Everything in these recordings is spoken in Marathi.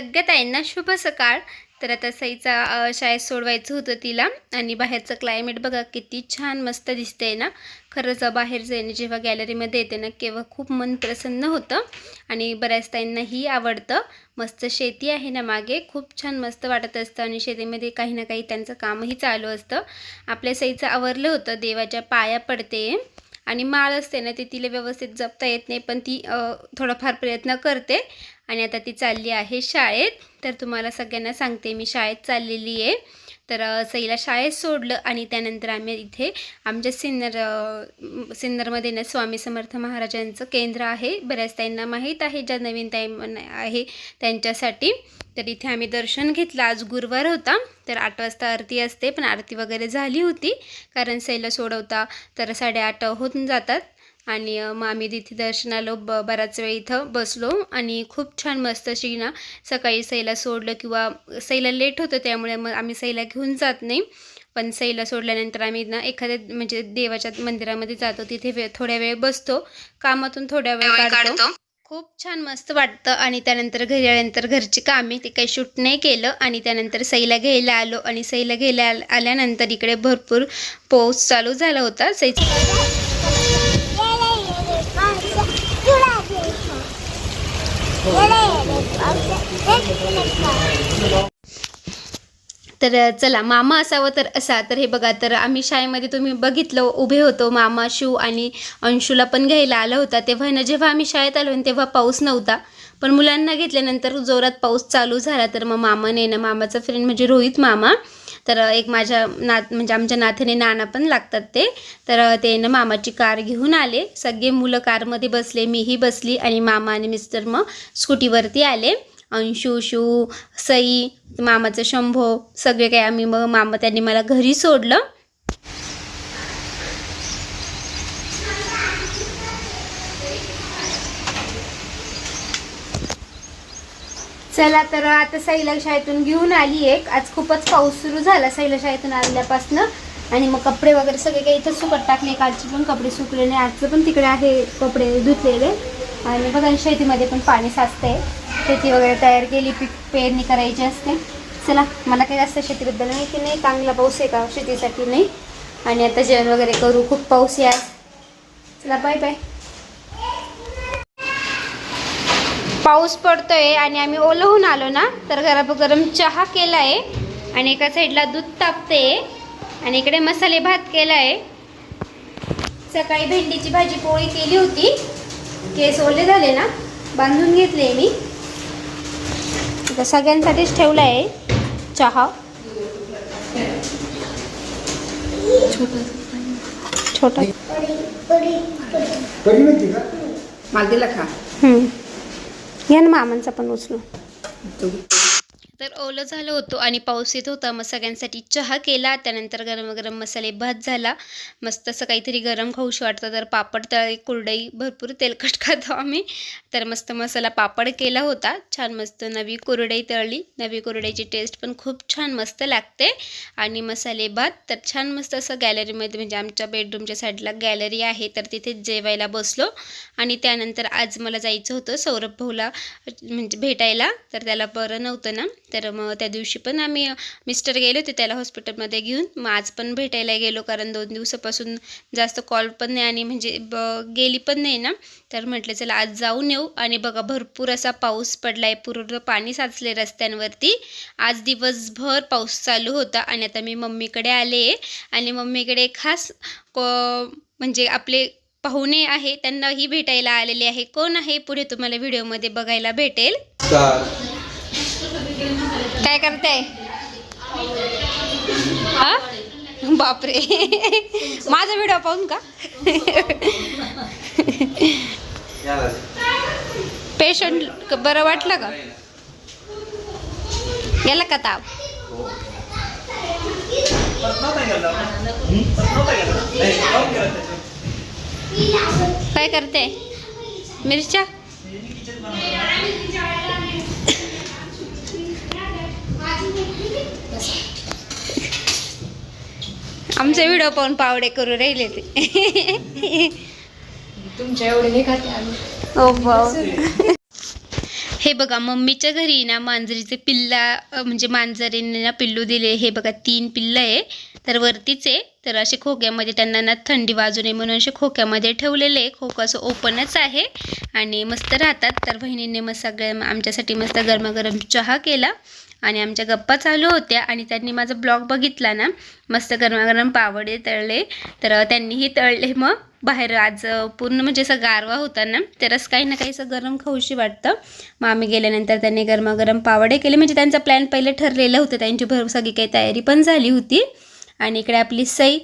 सगळ्या ताईंना शुभ सकाळ. तर आता सईचा शाळेत सोडवायचं होतं तिला. आणि बाहेरचं क्लायमेट बघा किती छान मस्त दिसतंय ना. खरंच बाहेर जाईन जेव्हा गॅलरीमध्ये येते ना केव्हा खूप मन प्रसन्न होतं. आणि बऱ्याच ताईंनाही आवडतं. मस्त शेती आहे ना मागे. खूप छान मस्त वाटत असतं. आणि शेतीमध्ये काही ना काही त्यांचं कामही चालू असतं. आपल्या सईचं आवरलं होतं. देवाच्या पाया पडते. आणि माळ असते ना ती तिला व्यवस्थित जपता येत नाही. पण ती थोडाफार प्रयत्न करते. आणि आता ती चालली आहे शाळेत. तर तुम्हाला सगळ्यांना सांगते मी शाळेत चाललेली आहे. तर सईला शाळेत सोडलं आणि त्यानंतर आम्ही इथे आमच्या सिन्नर सिन्नरमध्ये ना स्वामी समर्थ महाराजांचं केंद्र आहे. बऱ्याच ताईंना माहीत आहे ज्या नवीन ताई आहे त्यांच्यासाठी. तर इथे आम्ही दर्शन घेतलं. आज गुरुवार होता. तर आठ वाजता आरती असते पण आरती वगैरे झाली होती. कारण सईला सोडवता तर साडेआठ होऊन जातात. आणि मग आम्ही तिथे दर्शनाला ब बराच वेळ इथं बसलो आणि खूप छान मस्त अशी ना सकाळी सईला सोडलं किंवा सईला लेट होतं त्यामुळे मग आम्ही सईला घेऊन जात नाही. पण सईला सोडल्यानंतर आम्ही ना एखाद्या म्हणजे देवाच्या मंदिरामध्ये जातो तिथे थोड्या वेळ बसतो कामातून थोड्या वेळ काढतो. खूप छान मस्त वाटतं आणि त्यानंतर घरी आल्यानंतर घरची कामे ते काही शूट नाही केलं आणि त्यानंतर सईला घ्यायला आलो आणि सईला घ्यायला आल- आल्यानंतर इकडे भरपूर पाऊस चालू झाला होता. सई तर चला मामा असावं तर असा. तर हे बघा तर आम्ही शाळेमध्ये तुम्ही बघितलं उभे होतो. मामा शिव आणि अंशूला पण घ्यायला आला होता. तेव्हा ना जेव्हा आम्ही शाळेत आलो ना तेव्हा पाऊस नव्हता पण मुलांना घेतल्यानंतर जोरात पाऊस चालू झाला. तर मग मामाने ना मामाचा फ्रेंड म्हणजे रोहित मामा तर एक माझ्या नात म्हणजे आमच्या नाथेने नाना पण लागतात ते. तर ते ना मामाची कार घेऊन आले. सगळे मुलं कारमध्ये बसले. मीही बसली आणि मामा आणि मिस्टर मग स्कूटीवरती आले. अंशू शू सई मामाचं शंभो सगळे काही आम्ही मग मामा त्यांनी मला घरी सोडलं. चला तर आता सईला शाळेतून घेऊन आली एक. आज खूपच पाऊस सुरू झाला सईला शाळेतून आल्यापासनं. आणि मग कपडे वगैरे सगळे काही इथं सुकत टाकले. कालचे पण कपडे सुकले नाही. आजचं पण तिकडे आहे कपडे धुतलेले. आणि बघा शेतीमध्ये पण पाणी साचतंय. शेती वगैरे तयार केली पीक पेरणी करायची असते. चला मला काही जास्त शेतीबद्दल माहिती नाही. चांगला पाऊस आहे का शेतीसाठी नाही. आणि आता जेवण वगैरे करू. खूप पाऊस या चला बाय बाय पाऊस पडतोय आणि आम्ही ओलं होऊन आलो ना तर गरम गरम चहा केला आहे आणि एका साईडला दूध तापते आणि इकडे मसाले भात केला आहे सकाळी भेंडीची भाजी पोळी केली होती. केस ओले झाले ना बांधून घेतले मी. आता सगळ्यांसाठीच ठेवला आहे चहा. छोटा. का मला दिला खा हम्म. या ना मामांचा पण उचलू तर ओलं झालं होतं आणि पाऊस येत होता. मग सगळ्यांसाठी चहा केला. त्यानंतर गरम गरम मसाले भात झाला. मस्त असं काहीतरी गरम खाऊशी वाटतं. तर पापड तळे कुरडई भरपूर तेलकट खातो आम्ही. तर मस्त मसाला पापड केला होता. छान मस्त नवी कुरडई तळली. नवी कुरडईची टेस्ट पण खूप छान मस्त लागते. आणि मसाले भात तर छान मस्त असं गॅलरीमध्ये म्हणजे आमच्या बेडरूमच्या साईडला गॅलरी आहे. तर तिथे जेवायला बसलो. आणि त्यानंतर आज मला जायचं होतं सौरभ भाऊला म्हणजे भेटायला. तर त्याला बरं नव्हतं ना. तर मग त्या दिवशी पण आम्ही मिस्टर गेले होते त्याला हॉस्पिटलमध्ये घेऊन. मग आज पण भेटायला गेलो कारण दोन दिवसापासून जास्त कॉल पण नाही आणि म्हणजे ब गेली पण नाही ना. तर म्हटलं चला आज जाऊन येऊ. आणि बघा भरपूर असा पाऊस पडला आहे पूर्ण पाणी साचले रस्त्यांवरती. आज दिवसभर पाऊस चालू होता आणि आता मी मम्मीकडे आले आणि मम्मीकडे खास को म्हणजे आपले पाहुणे आहे त्यांनाही भेटायला आलेले आहे. कोण आहे? पुढे तुम्हाला व्हिडिओमध्ये बघायला भेटेल. काय करताय बापरे. माझा व्हिडिओ पाहून का? पेशंट बरं वाटलं का? गेला का ताप? काय करते? मिरच्या? आमचे व्हिडिओ पाहून पावडे करू राहिले ते. तुमच्या एवढे नाही खाते आम्ही. ओ भाऊ. हे. हे बघा मम्मीच्या घरी ना मांजरीचे पिल्ला म्हणजे मांजरीने ना पिल्लू दिले. हे बघा तीन पिल्लं आहे. तर वरतीच आहे. तर असे खोक्यामध्ये त्यांना ना थंडी वाजू नये म्हणून असे खोक्यामध्ये ठेवलेले आहे. खोकं असं ओपनच आहे. आणि मस्त राहतात. तर बहिणीने मस्त सगळ्या आमच्यासाठी मस्त गरमागरम चहा केला. आणि आमच्या गप्पा चालू होत्या आणि त्यांनी माझा ब्लॉग बघितला ना मस्त गरमागरम पावडे तळले. तर त्यांनीही तळले. मग बाहेर आज पूर्ण म्हणजे असं गारवा होता ना तरच काही ना काही असं गरम खाऊशी वाटतं. मग आम्ही गेल्यानंतर त्यांनी गरमागरम पावडे केले. म्हणजे त्यांचा प्लॅन पहिले ठरलेलं होतं. त्यांची भर सगळी काही तयारी पण झाली होती. आणि इकडे आपली सई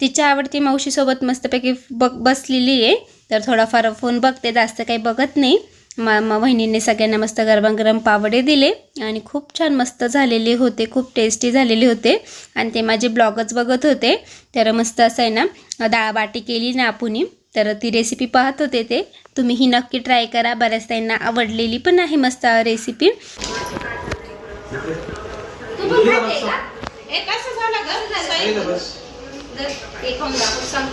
तिच्या आवडती मावशीसोबत मस्तपैकी बघ बसलेली आहे. तर थोडाफार फोन बघते. जास्त काही बघत नाही. मा मा बहिणीने सगळ्यांना मस्त गरमागरम पावडे दिले आणि खूप छान मस्त झालेले होते खूप टेस्टी झालेले होते. आणि ते माझे ब्लॉगच बघत होते. तर मस्त असं आहे ना डाळ बाटी केली ना आपुनी तर ती रेसिपी पाहत होते ते. तुम्ही ही नक्की ट्राय करा. बऱ्याच त्यांना आवडलेली पण आहे मस्त रेसिपी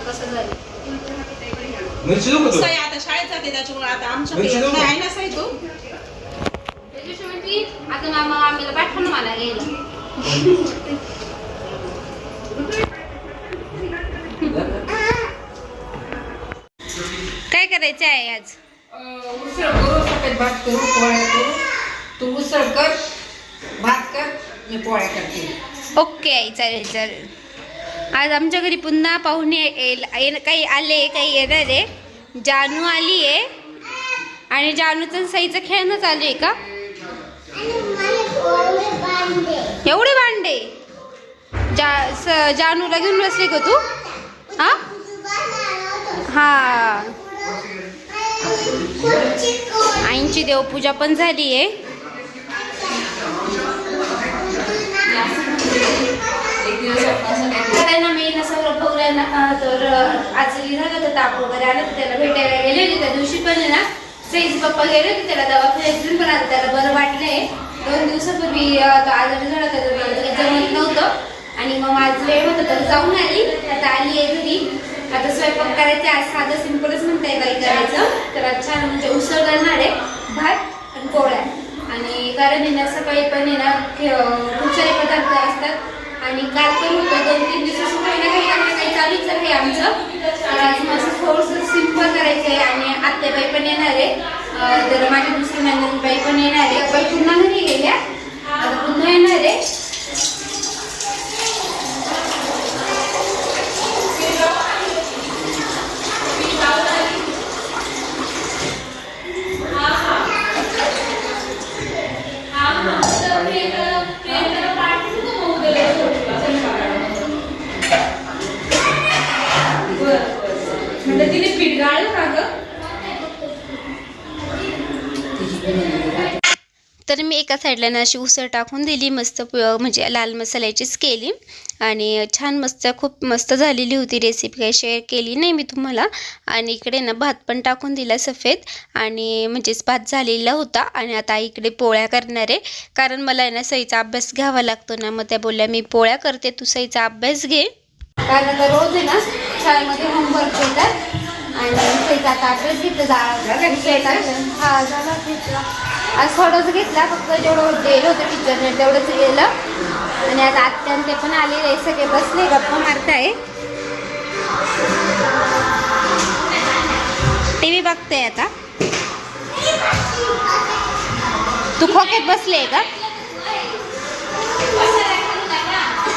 कसं झालं. मिरची देऊ का तुला? सई आता शाळेत जाते त्याच्यामुळे आता आमच्या मिरची ना सई तू? आता मामा आम्हाला पाठवून मला घ्यायला. काय करायचं आहे आज? उसळ करू सकाळी भात करू पोळ्या करू. तू उसळ कर भात कर मी पोळ्या करते. ओके आई चालेल चालेल. आज आमच्या घरी पुन्हा पाहुणे काही आले काही येणार आहे. जानू आली आहे. आणि जानूचं सईचं खेळणं चालू आहे का? एवढे भांडे? जा स जानूला घेऊन बसली का तू? हा? हा. आईंची देवपूजा पण झाली आहे. त्यांना मी ना सौरभ भाऊला तर आजरी झालं तर ताप वगैरे आलं तर त्याला भेटायला गेले होते त्या दिवशी पण आहे ना. सईज पप्पा गेले होते त्याला दवाखान्यात घेऊन पण आता त्याला बरं वाटलंय. दोन दिवसापूर्वी तो आजारी झाला तर मला जमत नव्हतं आणि मग आज वेळ होतं तर जाऊन आली. आता आली आहे घरी. आता स्वयंपाक करायचा आज साधं सिंपलच म्हणताय काही करायचं. तर आज छान म्हणजे उसळ करणार आहे भात आणि पोळ्या. आणि कारण आहे ना सकाळी पण आहे ना खूप सारे पदार्थ असतात. आणि काल पण होतं दोन तीन दिवस काही ना काही काही काही चालूच आहे आमचं. आज माझं थोडंसं सिंपल करायचं आहे आणि आत्याबाई पण येणार आहे. तर माझ्या दुसरी नंदनबाई पण येणार आहे. बाई पुन्हा घरी गेल्या. आता पुन्हा येणार आहे. तिने पीठ गाळलं ग तर मी एका साईडला ना अशी उसळ टाकून दिली मस्त म्हणजे लाल मसाल्याचीच केली. आणि छान मस्त खूप मस्त झालेली होती रेसिपी काही शेअर केली नाही मी तुम्हाला. आणि इकडे ना भात पण टाकून दिला सफेद. आणि म्हणजेच भात झालेला होता आणि आता इकडे पोळ्या करणार आहे. कारण मला ना सईचा अभ्यास घ्यावा लागतो ना मग त्या बोलल्या मी पोळ्या करते तू सईचा अभ्यास घे. कारण रोज आहे ना शाळेमध्ये होमवर्क येतात आणि आता घेतला हा झाला घेतला आज थोडंच घेतला फक्त जेवढं गेलं होतं टीचरने तेवढंच गेलं. आणि आज आत्यान ते पण आलेले सगळे बसले गप्पा मारताय टी व्ही बघते आता. तू खोक्यात बसले का?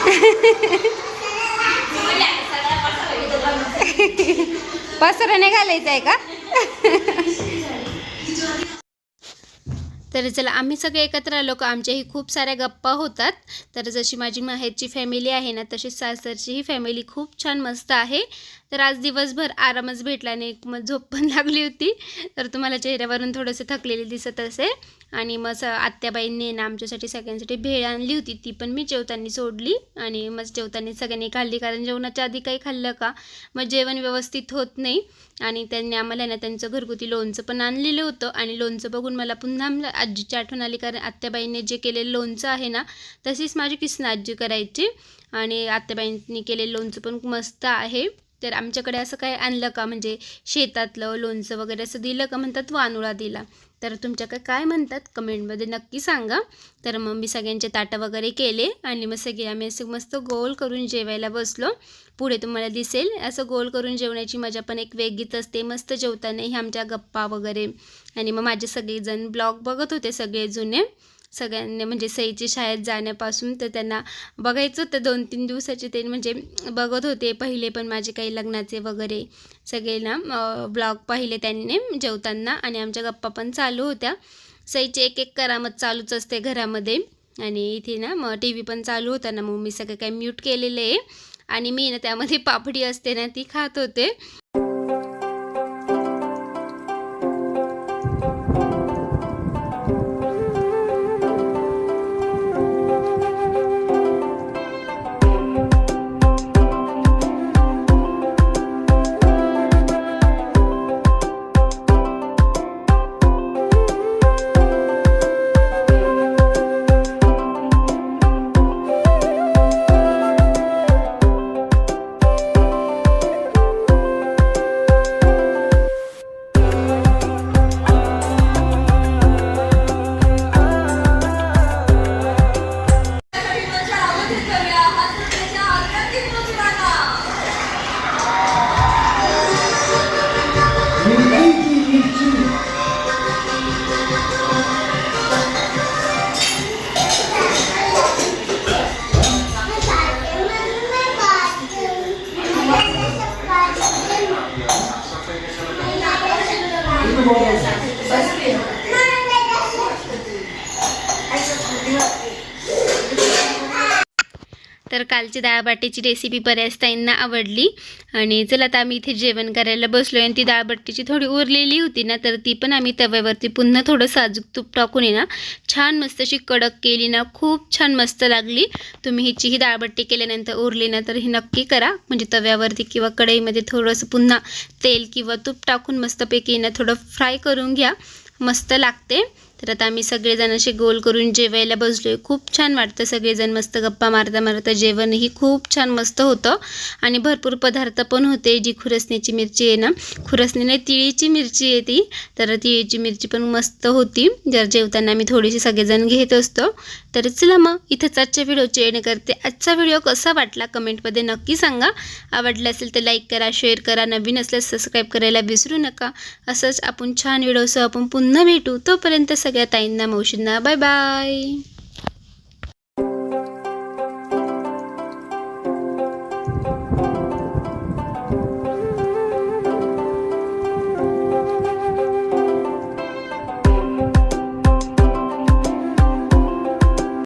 पसराने घालायचं आहे का? तर चला आम्ही सगळे एकत्र आलो. का आमच्याही खूप साऱ्या गप्पा होतात. तर जशी माझी माहेरची फॅमिली आहे ना तशी सासरची ही फॅमिली खूप छान मस्त आहे. तर आज दिवसभर आरामच भेटला आणि मग झोप पण लागली होती. तर तुम्हाला चेहऱ्यावरून थोडंसं थकलेली दिसत असेल. आणि मग स आत्याबाईंनी ना आमच्यासाठी सगळ्यांसाठी भेळ आणली होती. ती पण मी जेवताना सोडली आणि मग जेवताना सगळ्यांनी खाल्ली. कारण जेवणाच्या आधी काही खाल्लं का? मग जेवण व्यवस्थित होत नाही. आणि त्यांनी आम्हाला ना त्यांचं घरगुती लोणचं पण आणलेलं होतं. आणि लोणचं बघून मला पुन्हा आजीची आठवण आली. कारण आत्याबाईंनी जे केलेलं लोणचं आहे ना तशीच माझी किसन आजी करायची. आणि आत्याबाईंनी केलेलं लोणचं पण मस्त आहे. तर आमच्याकडे असं काय आणलं का? म्हणजे शेतातलं लोणचं वगैरे असं दिलं का? म्हणतात वानुळा दिला. तर तुमच्याकडे काय म्हणतात? कमेंटमध्ये नक्की सांगा. तर मग मी सगळ्यांचे ताटं वगैरे केले आणि मग सगळे आम्ही असं मस्त गोल करून जेवायला बसलो. पुढे तुम्हाला दिसेल असं गोल करून जेवण्याची मजा पण एक वेगळीच असते. मस्त जेवताना आमच्या गप्पा वगैरे. आणि मग माझे सगळेजण ब्लॉग बघत होते सगळे जुने. सगळ्यांनी म्हणजे सईची शाळेत जाण्यापासून तर त्यांना बघायचं होतं दोन तीन दिवसाचे ते म्हणजे बघत होते पहिले पण माझे काही लग्नाचे वगैरे सगळे ना ब्लॉग पाहिले त्यांनी जेवताना आणि आमच्या गप्पा पण चालू होत्या. सईची एक एक करामत चालूच असते घरामध्ये आणि इथे ना मग टी व्ही पण चालू होता ना मग मी सगळं काही म्यूट केलेलं आहे आणि मी ना त्यामध्ये पापडी असते ना ती खात होते. तर कालची डाळबाटीची रेसिपी बऱ्याच ताईंना आवडली. आणि चला आता आम्ही इथे जेवण करायला बसलो आणि ती डाळबट्टीची थोडी उरलेली होती ना तर ती पण आम्ही तव्यावरती पुन्हा थोडं साजूक तूप टाकून ना छान मस्त अशी कडक केली ना खूप छान मस्त लागली. तुम्ही हिची ही डाळबट्टी केल्यानंतर उरली ना तर ही नक्की करा. म्हणजे तव्यावरती किंवा कढईमध्ये थोडंसं पुन्हा तेल किंवा तूप टाकून मस्तपैकी ना थोडं फ्राय करून घ्या. मस्त लागते. तर आता आम्ही सगळेजण असे गोल करून जेवायला बसलो खूप छान वाटतं सगळेजण मस्त गप्पा मारता मारता जेवणही खूप छान मस्त होतं. आणि भरपूर पदार्थ पण होते जी खुरसण्याची मिरची आहे ना खुरसणी नाही तिळीची मिरची आहे ती. तर तिळीची मिरची पण मस्त होती. जर जेवताना आम्ही थोडीशी सगळेजण घेत असतो. तर चला मग इथंच आजच्या व्हिडिओची एंड करते. आजचा व्हिडिओ कसा वाटला कमेंटमध्ये नक्की सांगा. आवडला असेल तर लाईक करा शेअर करा. नवीन असल्यास सबस्क्राईब करायला विसरू नका. असंच आपण छान व्हिडिओसह आपण पुन्हा भेटू. तोपर्यंत सगळ्या ताईंना मावशींना बाय बाय